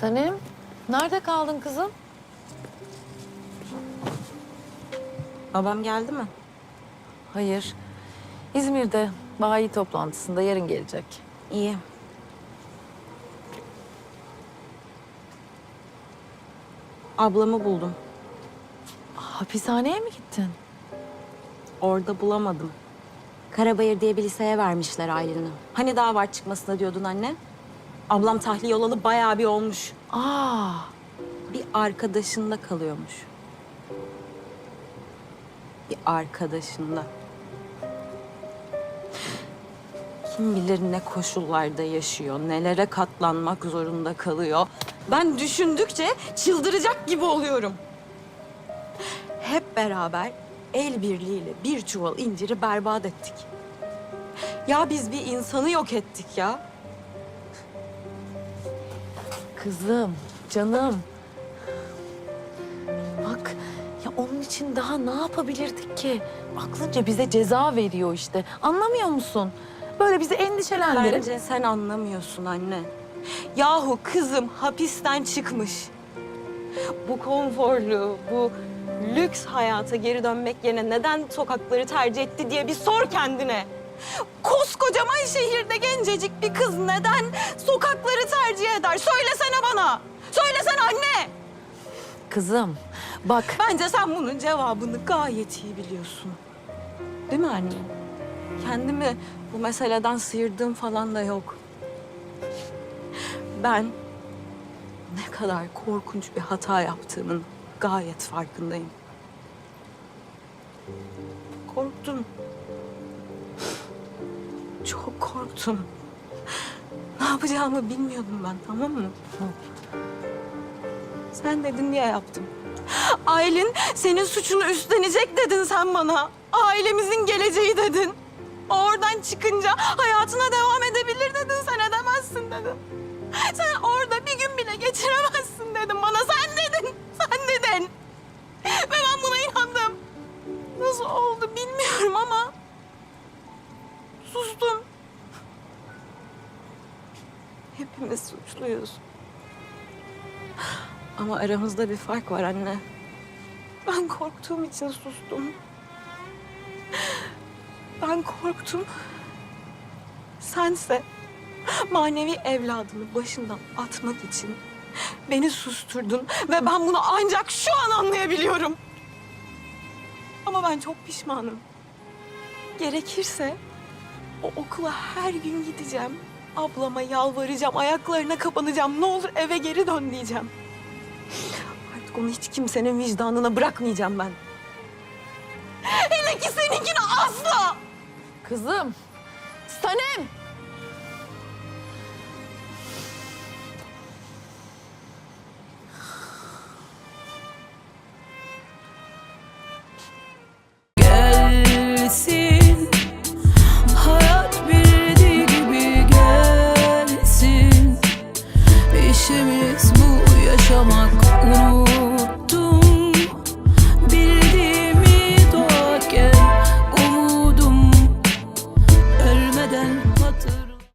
Sanem, nerede kaldın kızım? Babam geldi mi? Hayır. İzmir'de bayi toplantısında yarın gelecek. İyi. Ablamı buldum. Hapishaneye mi gittin? Orada bulamadım. Karabayır diye bir liseye vermişler aileni. Hani daha var çıkmasına diyordun anne? Ablam tahliye olalı bayağı bir olmuş. Aa, Bir arkadaşında kalıyormuş. Bir arkadaşında. Kim bilir ne koşullarda yaşıyor, nelere katlanmak zorunda kalıyor. Ben düşündükçe çıldıracak gibi oluyorum. Hep beraber el birliğiyle bir çuval inciri berbat ettik. Ya biz bir insanı yok ettik ya. Kızım, canım. Bak, ya onun için daha ne yapabilirdik ki? Aklınca bize ceza veriyor işte. Anlamıyor musun? Böyle bizi endişelendirip... Bence sen anlamıyorsun anne. Yahu kızım hapisten çıkmış. Bu konforlu, bu lüks hayata geri dönmek yerine neden sokakları tercih etti diye bir sor kendine. Koskocaman şehirde gencecik bir kız neden sokakları tercih eder? Söylesene bana. Söylesene anne. Kızım, bak Bence sen bunun cevabını gayet iyi biliyorsun. Değil mi anne? Kendimi bu meseleden sıyırdığım falan da yok. Ben ne kadar korkunç bir hata yaptığımın gayet farkındayım. Korktum. Çok korktum. Ne yapacağımı bilmiyordum ben tamam mı? Sen dedin diye yaptım. Aylin senin suçunu üstlenecek dedin sen bana. Ailemizin geleceği dedin. Oradan çıkınca hayatına devam edebilir dedin sen edemezsin dedin. Sen orada bir gün bile geçiremezsin sustum. Hepimiz suçluyuz. Ama aramızda bir fark var anne. Ben korktuğum için sustum. Ben korktum. Sense manevi evladını başından atmak için beni susturdun ve ben bunu ancak şu an anlayabiliyorum. Ama ben çok pişmanım. Gerekirse o okula her gün gideceğim. Ablama yalvaracağım, ayaklarına kapanacağım. Ne olur eve geri dön diyeceğim. Artık onu hiç kimsenin vicdanına bırakmayacağım ben. Hele ki seninkini asla! kızım. Sanem!